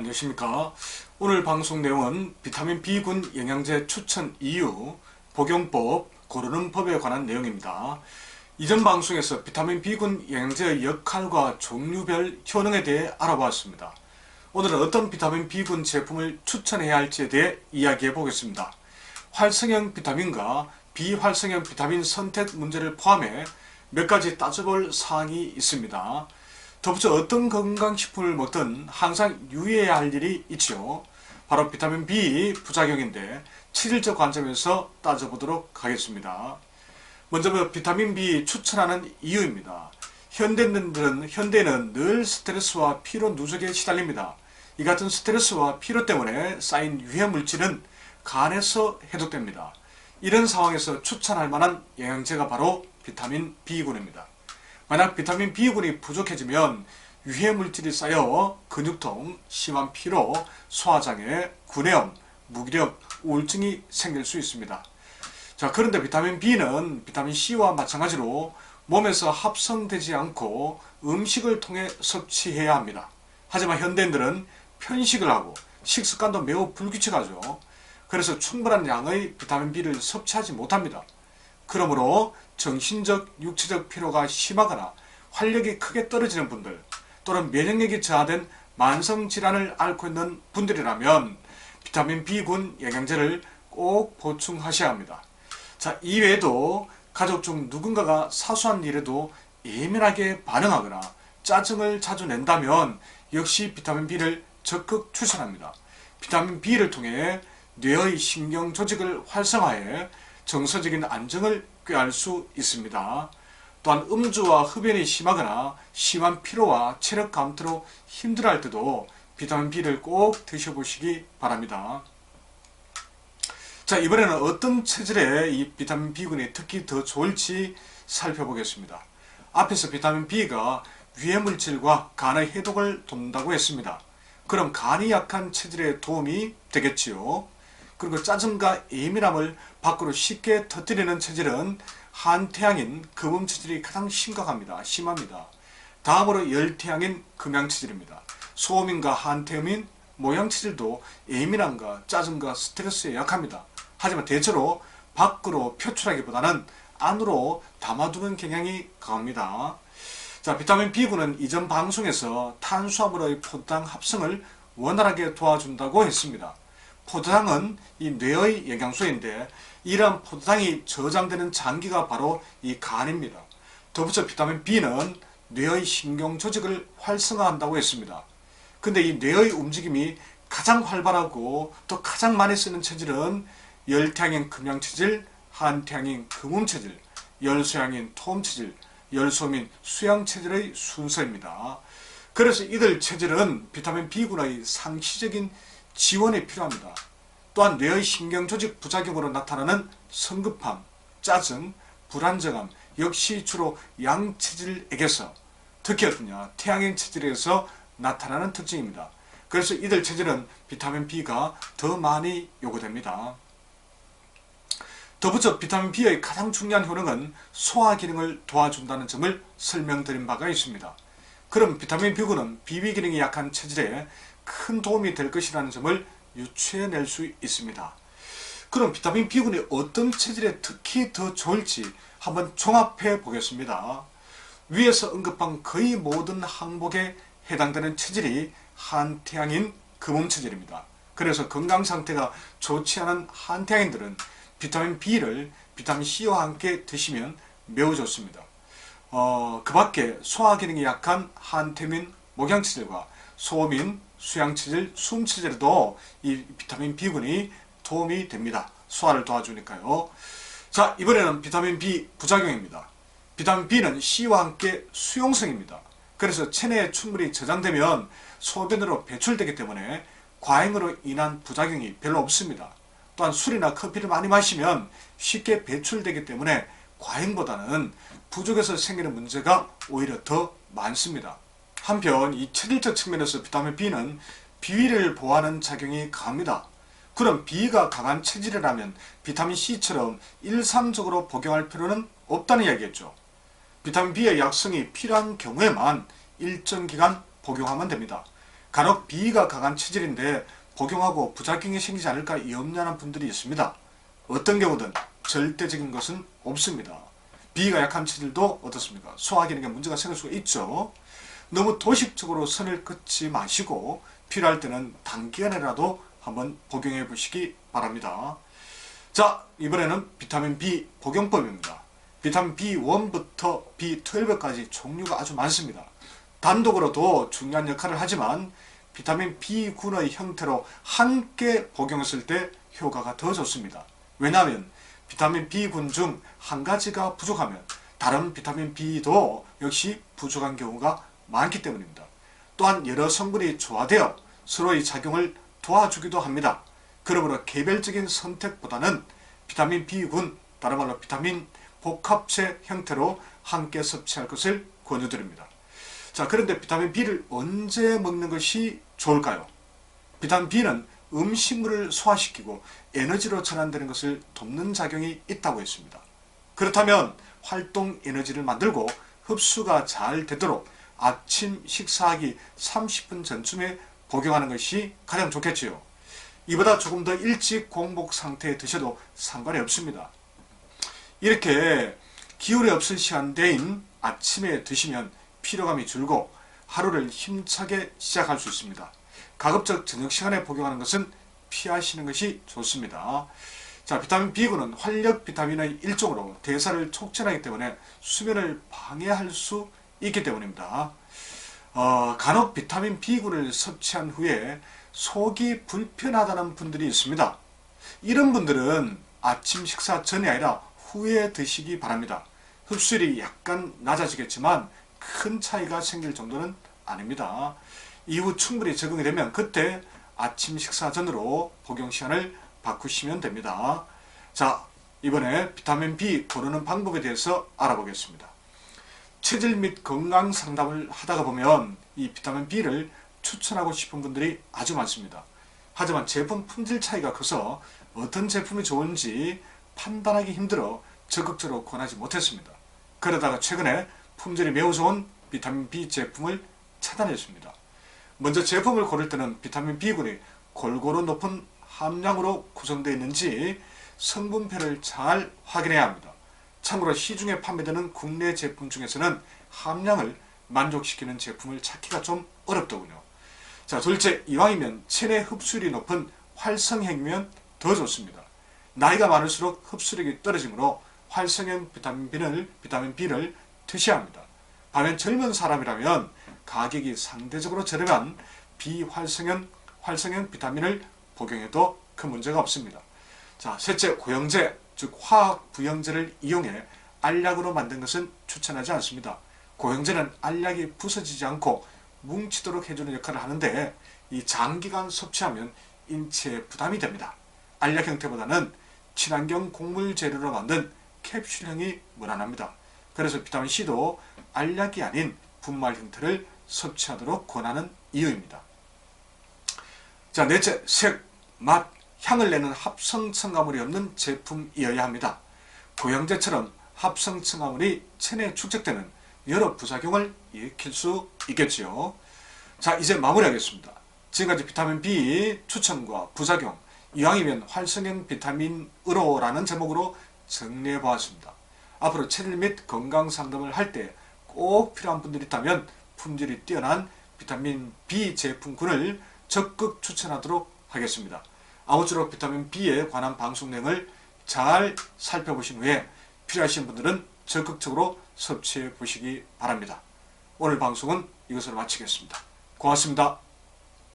안녕하십니까. 오늘 방송 내용은 비타민 B군 영양제 추천 이유, 복용법, 고르는 법에 관한 내용입니다. 이전 방송에서 비타민 B군 영양제의 역할과 종류별 효능에 대해 알아보았습니다. 오늘은 어떤 비타민 B군 제품을 추천해야 할지에 대해 이야기해 보겠습니다. 활성형 비타민과 비활성형 비타민 선택 문제를 포함해 몇 가지 따져볼 사항이 있습니다. 덧붙여 어떤 건강식품을 먹든 항상 유의해야 할 일이 있죠. 바로 비타민 B 부작용인데 체질적 관점에서 따져보도록 하겠습니다. 먼저 뭐 비타민 B 추천하는 이유입니다. 현대인들은 현대는 늘 스트레스와 피로 누적에 시달립니다. 이 같은 스트레스와 피로 때문에 쌓인 유해 물질은 간에서 해독됩니다. 이런 상황에서 추천할 만한 영양제가 바로 비타민 B군입니다. 만약 비타민 B군이 부족해지면 유해 물질이 쌓여 근육통, 심한 피로, 소화장애, 구내염, 무기력, 우울증이 생길 수 있습니다. 자, 그런데 비타민 B는 비타민 C와 마찬가지로 몸에서 합성되지 않고 음식을 통해 섭취해야 합니다. 하지만 현대인들은 편식을 하고 식습관도 매우 불규칙하죠. 그래서 충분한 양의 비타민 B를 섭취하지 못합니다. 그러므로 정신적, 육체적 피로가 심하거나 활력이 크게 떨어지는 분들 또는 면역력이 저하된 만성 질환을 앓고 있는 분들이라면 비타민 B군 영양제를 꼭 보충하셔야 합니다. 자, 이외에도 가족 중 누군가가 사소한 일에도 예민하게 반응하거나 짜증을 자주 낸다면 역시 비타민 B를 적극 추천합니다. 비타민 B를 통해 뇌의 신경 조직을 활성화해 정서적인 안정을 꾀할 수 있습니다. 또한 음주와 흡연이 심하거나 심한 피로와 체력 감퇴로 힘들어할 때도 비타민 B를 꼭 드셔보시기 바랍니다. 자 이번에는 어떤 체질에 이 비타민 B군이 특히 더 좋을지 살펴보겠습니다. 앞에서 비타민 B가 위해 물질과 간의 해독을 돕는다고 했습니다. 그럼 간이 약한 체질에 도움이 되겠지요. 그리고 짜증과 예민함을 밖으로 쉽게 터뜨리는 체질은 한태양인 금음 체질이 가장 심각합니다. 심합니다. 다음으로 열태양인 금양 체질입니다. 소음인과 한태음인 모양 체질도 예민함과 짜증과 스트레스에 약합니다. 하지만 대체로 밖으로 표출하기보다는 안으로 담아두는 경향이 강합니다. 자, 비타민 B군은 이전 방송에서 탄수화물의 포당 합성을 원활하게 도와준다고 했습니다. 포도당은 이 뇌의 영양소인데 이러한 포도당이 저장되는 장기가 바로 이 간입니다. 더붙여 비타민 B는 뇌의 신경 조직을 활성화한다고 했습니다. 근데 이 뇌의 움직임이 가장 활발하고 또 가장 많이 쓰는 체질은 열태양인 금양 체질, 한태양인 금음 체질, 열소양인 토음 체질, 열소민 수양 체질의 순서입니다. 그래서 이들 체질은 비타민 B군의 상시적인 지원이 필요합니다. 또한 뇌의 신경 조직 부작용으로 나타나는 성급함, 짜증, 불안정함 역시 주로 양체질에게서 특히 어떠냐 태양인 체질에서 나타나는 특징입니다. 그래서 이들 체질은 비타민 B가 더 많이 요구됩니다. 더붙여 비타민 B의 가장 중요한 효능은 소화 기능을 도와준다는 점을 설명드린 바가 있습니다. 그럼 비타민 B군은 비위 기능이 약한 체질에 큰 도움이 될 것이라는 점을 유추해낼 수 있습니다. 그럼 비타민 B군이 어떤 체질에 특히 더 좋을지 한번 종합해 보겠습니다. 위에서 언급한 거의 모든 항목에 해당되는 체질이 한태양인 금음 체질입니다. 그래서 건강 상태가 좋지 않은 한태양인들은 비타민 B를 비타민 C와 함께 드시면 매우 좋습니다. 어, 그 밖에 소화 기능이 약한 한태민 목양체질과 소민 수양체질, 숨체질에도 이 비타민 B군이 도움이 됩니다. 소화를 도와주니까요. 자, 이번에는 비타민 B 부작용입니다. 비타민 B는 C와 함께 수용성입니다. 그래서 체내에 충분히 저장되면 소변으로 배출되기 때문에 과잉으로 인한 부작용이 별로 없습니다. 또한 술이나 커피를 많이 마시면 쉽게 배출되기 때문에 과잉보다는 부족해서 생기는 문제가 오히려 더 많습니다. 한편 이 체질적 측면에서 비타민 B는 비위를 보호하는 작용이 강합니다. 그럼 B가 강한 체질이라면 비타민 C처럼 일상적으로 복용할 필요는 없다는 이야기겠죠. 비타민 B의 약성이 필요한 경우에만 일정 기간 복용하면 됩니다. 간혹 비위가 강한 체질인데 복용하고 부작용이 생기지 않을까 염려하는 분들이 있습니다. 어떤 경우든 절대적인 것은 없습니다. 비위가 약한 체질도 어떻습니까? 소화 기능에 문제가 생길 수가 있죠. 너무 도식적으로 선을 긋지 마시고 필요할 때는 단기간에라도 한번 복용해 보시기 바랍니다. 자, 이번에는 비타민 B 복용법입니다. 비타민 B1부터 B12까지 종류가 아주 많습니다. 단독으로도 중요한 역할을 하지만 비타민 B 군의 형태로 함께 복용했을 때 효과가 더 좋습니다. 왜냐하면 비타민 B군 중 한 가지가 부족하면 다른 비타민 B도 역시 부족한 경우가 많기 때문입니다. 또한 여러 성분이 조화되어 서로의 작용을 도와주기도 합니다. 그러므로 개별적인 선택보다는 비타민 B군, 다른 말로 비타민 복합체 형태로 함께 섭취할 것을 권유드립니다. 자, 그런데 비타민 B를 언제 먹는 것이 좋을까요? 비타민 B는 음식물을 소화시키고 에너지로 전환되는 것을 돕는 작용이 있다고 했습니다. 그렇다면 활동 에너지를 만들고 흡수가 잘 되도록 아침 식사하기 30분 전쯤에 복용하는 것이 가장 좋겠지요. 이보다 조금 더 일찍 공복 상태에 드셔도 상관이 없습니다. 이렇게 기울이 없을 시간대인 아침에 드시면 피로감이 줄고 하루를 힘차게 시작할 수 있습니다. 가급적 저녁 시간에 복용하는 것은 피하시는 것이 좋습니다. 자, 비타민 B군은 활력 비타민의 일종으로 대사를 촉진하기 때문에 수면을 방해할 수 있기 때문입니다. 어, 간혹 비타민 B군을 섭취한 후에 속이 불편하다는 분들이 있습니다. 이런 분들은 아침 식사 전이 아니라 후에 드시기 바랍니다. 흡수율이 약간 낮아지겠지만 큰 차이가 생길 정도는 아닙니다. 이후 충분히 적응이 되면 그때 아침 식사 전으로 복용 시간을 바꾸시면 됩니다. 자, 이번에 비타민 B 고르는 방법에 대해서 알아보겠습니다. 체질 및 건강 상담을 하다가 보면 이 비타민 B를 추천하고 싶은 분들이 아주 많습니다. 하지만 제품 품질 차이가 커서 어떤 제품이 좋은지 판단하기 힘들어 적극적으로 권하지 못했습니다. 그러다가 최근에 품질이 매우 좋은 비타민 B 제품을 찾아냈습니다. 먼저 제품을 고를 때는 비타민 B군이 골고루 높은 함량으로 구성되어 있는지 성분표를 잘 확인해야 합니다. 참고로 시중에 판매되는 국내 제품 중에서는 함량을 만족시키는 제품을 찾기가 좀 어렵더군요. 자, 둘째, 이왕이면 체내 흡수율이 높은 활성형이면 더 좋습니다. 나이가 많을수록 흡수력이 떨어지므로 활성형 비타민 B를, 비타민 B를 드셔야 합니다. 반면 젊은 사람이라면 가격이 상대적으로 저렴한 비활성형 활성형 비타민을 복용해도 큰 문제가 없습니다. 자, 셋째, 고형제, 즉 화학 부형제를 이용해 알약으로 만든 것은 추천하지 않습니다. 고형제는 알약이 부서지지 않고 뭉치도록 해주는 역할을 하는데 이 장기간 섭취하면 인체에 부담이 됩니다. 알약 형태보다는 친환경 곡물 재료로 만든 캡슐형이 무난합니다. 그래서 비타민 C도 알약이 아닌 분말 형태를 섭취하도록 권하는 이유입니다. 자, 넷째, 색, 맛, 향을 내는 합성 첨가물이 없는 제품이어야 합니다. 고형제처럼 합성 첨가물이 체내에 축적되는 여러 부작용을 일으킬 수 있겠지요. 자, 이제 마무리하겠습니다. 지금까지 비타민 B 추천과 부작용, 이왕이면 활성형 비타민으로 라는 제목으로 정리해 보았습니다. 앞으로 체질 및 건강 상담을 할 때 꼭 필요한 분들이 있다면 품질이 뛰어난 비타민 B 제품군을 적극 추천하도록 하겠습니다. 아무쪼록 비타민 B에 관한 방송 내용을 잘 살펴보신 후에 필요하신 분들은 적극적으로 섭취해 보시기 바랍니다. 오늘 방송은 이것으로 마치겠습니다. 고맙습니다.